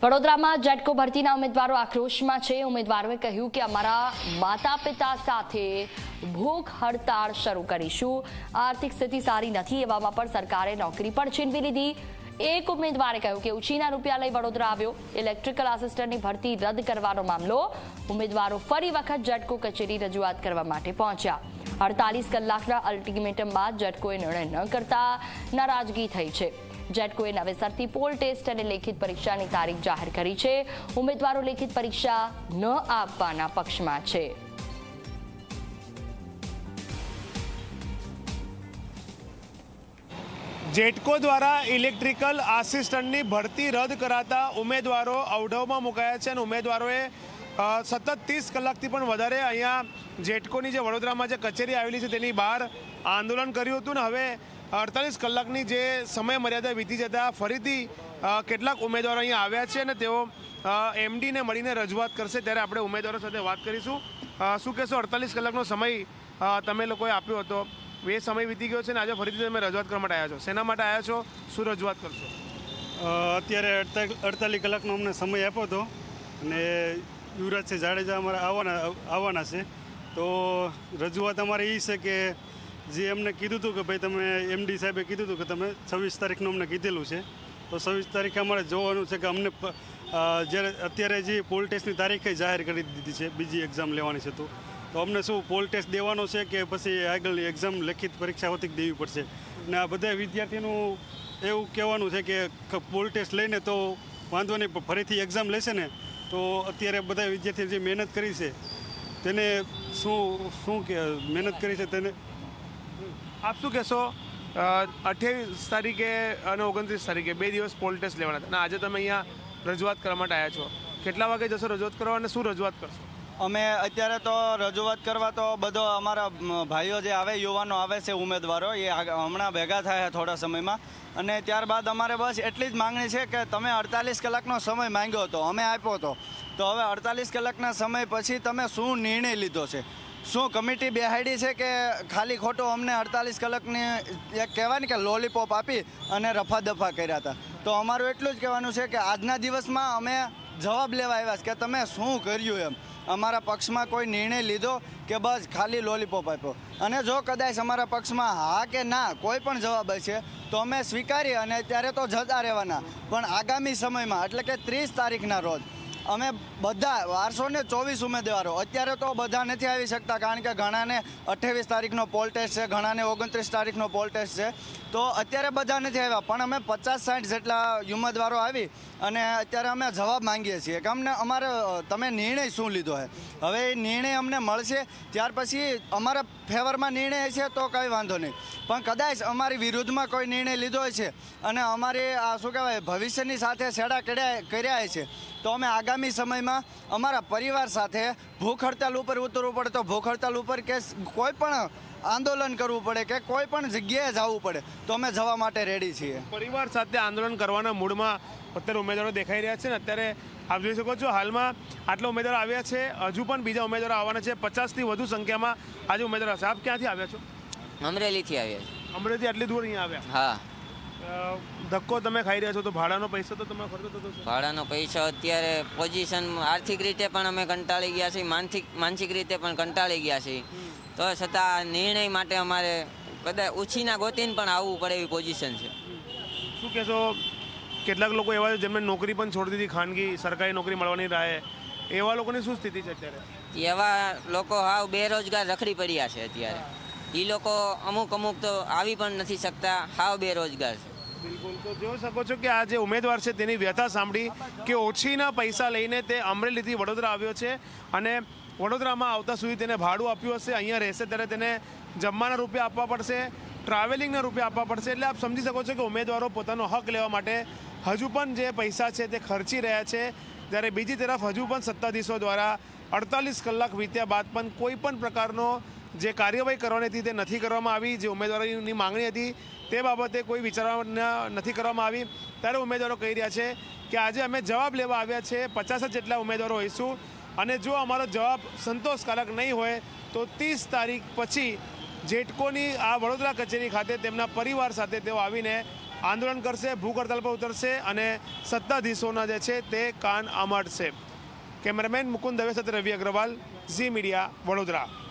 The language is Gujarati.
વડોદરામાં જેટકો ભરતીના ઉમેદવારો આક્રોશમાં છે. ઉમેદવારોએ કહ્યું કે અમારા માતા પિતા સાથે ભૂખ હડતાળ શરૂ કરીશું. આર્થિક સ્થિતિ સારી નથી એવામાં પણ સરકારે નોકરી પણ છીનવી લીધી. એક ઉમેદવારે કહ્યું કે ઉછીના રૂપિયા લઈ વડોદરા આવ્યો. ઇલેક્ટ્રિકલ આસિસ્ટન્ટની ભરતી રદ કરવાનો મામલો. ઉમેદવારો ફરી વખત જેટકો કચેરી રજૂઆત કરવા માટે પહોંચ્યા. અડતાલીસ કલાકના અલ્ટિમેટમ બાદ જટકોએ નિર્ણય ન કરતા નારાજગી થઈ છે. જેટકોએ નવેસરથી પોલ ટેસ્ટ અને લેખિત પરીક્ષાની તારીખ જાહેર કરી છે. ઉમેદવારો લેખિત પરીક્ષા ન આપવાના પક્ષમાં છે. જેટકો દ્વારા ઇલેક્ટ્રિકલ આસિસ્ટન્ટની ભરતી રદ કરાતા ઉમેદવારો અવઢવમાં મુકાયા છે અને ઉમેદવારોએ સતત ત્રીસ કલાકથી પણ વધારે અહીંયા જેટકોની જે વડોદરામાં જે કચેરી આવેલી છે તેની બહાર આંદોલન કર્યું હતું ને હવે અડતાલીસ કલાકની જે સમય મર્યાદા વીતી જતા ફરીથી કેટલાક ઉમેદવારો અહીંયા આવ્યા છે અને તેઓ એમડીને મળીને રજૂઆત કરશે. ત્યારે આપણે ઉમેદવારો સાથે વાત કરીશું. શું કહેશો? અડતાલીસ કલાકનો સમય તમે લોકોએ આપ્યો હતો. એ સમય વીતી ગયો છે ને આજે ફરીથી તમે રજૂઆત કરવા માટે આવ્યા છો. શેના માટે આવ્યા છો? શું રજૂઆત કરશો? અત્યારે અડતા- અડતાલીસ કલાકનો અમને સમય આપ્યો હતો અને યુવરાજસિંહ જાડેજા અમારે આવવાના આવવાના છે. તો રજૂઆત અમારે એ છે કે જે અમને કીધું હતું કે ભાઈ તમે એમડી સાહેબે કીધું હતું કે તમે છવ્વીસ તારીખનું અમને કીધેલું છે. તો છવ્વીસ તારીખે અમારે જોવાનું છે કે અમને જ્યારે અત્યારે જે પોલ ટેસ્ટની તારીખે જાહેર કરી દીધી છે, બીજી એક્ઝામ લેવાની છે તો. અમને શું પોલ ટેસ્ટ દેવાનો છે કે પછી આગળની એક્ઝામ લેખિત પરીક્ષા હોતી દેવી પડશે? અને આ બધા વિદ્યાર્થીનું એવું કહેવાનું છે કે પોલ ટેસ્ટ લઈને તો વાંધો નહીં ફરીથી એક્ઝામ લેશે ને, તો અત્યારે બધા વિદ્યાર્થીઓ જે મહેનત કરી છે, તેને શું શું કે, મહેનત કરી છે તેને આપ શું કહેશો? અઠ્યાવીસ તારીખે અને ઓગણત્રીસ તારીખે બે દિવસ પોલ ટેસ્ટ લેવાના હતા. અને આજે તમે અહીંયા રજૂઆત કરવા માટે આવ્યા છો. કેટલા વાગે જશો રજૂઆત કરવા અને શું રજૂઆત કરશો? અમે અત્યારે તો રજૂઆત કરવા તો બધો અમારા ભાઈઓ જે આવે, યુવાનો આવે છે, ઉમેદવારો, એ હમણાં ભેગા થયા થોડા સમયમાં. અને ત્યારબાદ અમારે બસ એટલી જ માંગણી છે કે તમે અડતાલીસ કલાકનો સમય માંગ્યો હતો, અમે આપ્યો હતો. તો હવે અડતાલીસ કલાકના સમય પછી તમે શું નિર્ણય લીધો છે? શું કમિટી બેહાડી છે કે ખાલી ખોટો અમને અડતાલીસ કલાકની એક કહેવાય ને કે લોલીપોપ આપી અને રફા દફા કર્યા હતા? તો અમારું એટલું જ કહેવાનું છે કે આજના દિવસમાં અમે જવાબ લેવા આવ્યા કે તમે શું કર્યું એમ? અમારા પક્ષમાં કોઈ નિર્ણય લીધો કે બસ ખાલી લોલીપોપ આપ્યો? અને જો કદાચ અમારા પક્ષમાં હા કે ના કોઈ પણ જવાબ હશે, તો અમે સ્વીકારીએ અને ત્યારે તો જતા રહેવાના. પણ આગામી સમયમાં, એટલે કે ત્રીસ તારીખના રોજ અમે બધા બારસો ને ચોવીસ ઉમેદવારો. અત્યારે તો બધા નથી આવી શકતા કારણ કે ઘણાને અઠ્ઠાવીસ તારીખનો પોલ ટેસ્ટ છે, ઘણાને ઓગણત્રીસ તારીખનો પોલ ટેસ્ટ છે. તો અત્યારે બધા નથી આવ્યા, પણ અમે પચાસ સાઠ જેટલા ઉમેદવારો આવી અને અત્યારે અમે જવાબ માંગીએ છીએ કે અમને અમારે, તમે નિર્ણય શું લીધો છે હવે એ નિર્ણય અમને મળશે, ત્યાર પછી અમારા ફેવરમાં નિર્ણય છે તો કંઈ વાંધો નહીં. પણ કદાચ અમારી વિરુદ્ધમાં કોઈ નિર્ણય લીધો છે અને અમારી આ શું કહેવાય, ભવિષ્યની સાથે છેડા કર્યા કર્યા છે તો અમે આગામી સમયમાં અમારા પરિવાર સાથે ભૂખ હડતાલ ઉપર ઉતરવું પડે તો ભૂખ હડતાલ ઉપર કે કોઈ પણ આંદોલન કરવું પડે કે કોઈ પણ જગ્યાએ જવું પડે તો અમે જવા માટે રેડી છીએ. પરિવાર સાથે આંદોલન કરવાના મૂડમાં અત્યારે ઉમેદવારો દેખાઈ રહ્યા છે ને અત્યારે આપ જોઈ શકો છો હાલમાં આટલા ઉમેદવારો આવ્યા છે. હજુ પણ બીજા ઉમેદવારો આવવાના છે. પચાસથી વધુ સંખ્યામાં આજે ઉમેદવારો હશે. આપ ક્યાંથી આવ્યા છો? અમરેલીથી આવ્યા છે અમરેલીથી આટલી દૂર અહીંયા આવ્યા? હા. ધક્કો તમે ખાઈ રહ્યા છો તો ભાડાનો પૈસો તો તમે ખર્ચો થતો છે ભાડાનો પૈસો અત્યારે પોઝિશન આર્થિક રીતે પણ અમે કંટાળી ગયા છીએ માનસિક માનસિક રીતે પણ કંટાળી ગયા છીએ. તો છતાં નિર્ણય માટે અમારે કદાચ ઉછીના ગોતીને પણ આવવું પડે એવી પોઝિશન છે. શું કહેશો કેટલાક લોકો એવા છે જેમને નોકરી પણ છોડી દીધી ખાનગી સરકારી નોકરી મળવાની રાહે. એવા લોકોની શું સ્થિતિ છે અત્યારે? એવા લોકો હાવ બેરોજગાર રખડી પડ્યા છે અત્યારે. એ લોકો અમુક અમુક તો આવી પણ નથી શકતા, હાવ બેરોજગાર છે. બિલકુલ. તો જોઈ શકો છો કે આ જે ઉમેદવાર છે તેની વ્યથા સાંભળી કે ઓછીના પૈસા લઈને તે અમરેલીથી વડોદરા આવ્યો છે અને વડોદરામાં આવતા સુધી તેને ભાડું આપ્યું હશે, અહીંયા રહેશે ત્યારે તેને જમવાના રૂપિયા આપવા પડશે, ટ્રાવેલિંગના રૂપિયા આપવા પડશે. એટલે આપ સમજી શકો છો કે ઉમેદવારો પોતાનો હક લેવા માટે હજુ પણ જે પૈસા છે તે ખર્ચી રહ્યા છે. જ્યારે બીજી તરફ હજુ પણ સત્તાધીશો દ્વારા અડતાલીસ કલાક વીત્યા બાદ પણ કોઈ પણ પ્રકારનો જે કાર્યવાહી કરવાની હતી તે નથી કરવામાં આવી, જે ઉમેદવારોની માંગણી હતી તે બાબતે કોઈ વિચારવા નથી કરવામાં આવી. ત્યારે ઉમેદવારો કહી રહ્યા છે કે આજે અમે જવાબ લેવા આવ્યા છે, પચાસ જેટલા ઉમેદવારો હોઈશું અને જો અમારો જવાબ સંતોષકારક નહીં હોય તો ત્રીસ તારીખ પછી જેટકોની આ વડોદરા કચેરી ખાતે તેમના પરિવાર સાથે તેઓ આવીને આંદોલન કરશે ભૂખ હડતાલ પર ઉતરશે અને સત્તાધીશોના જે છે તે કાન આમાડશે. કેમેરામેન મુકુંદ દવે સાથે રવિ અગ્રવાલ, ઝી મીડિયા, વડોદરા.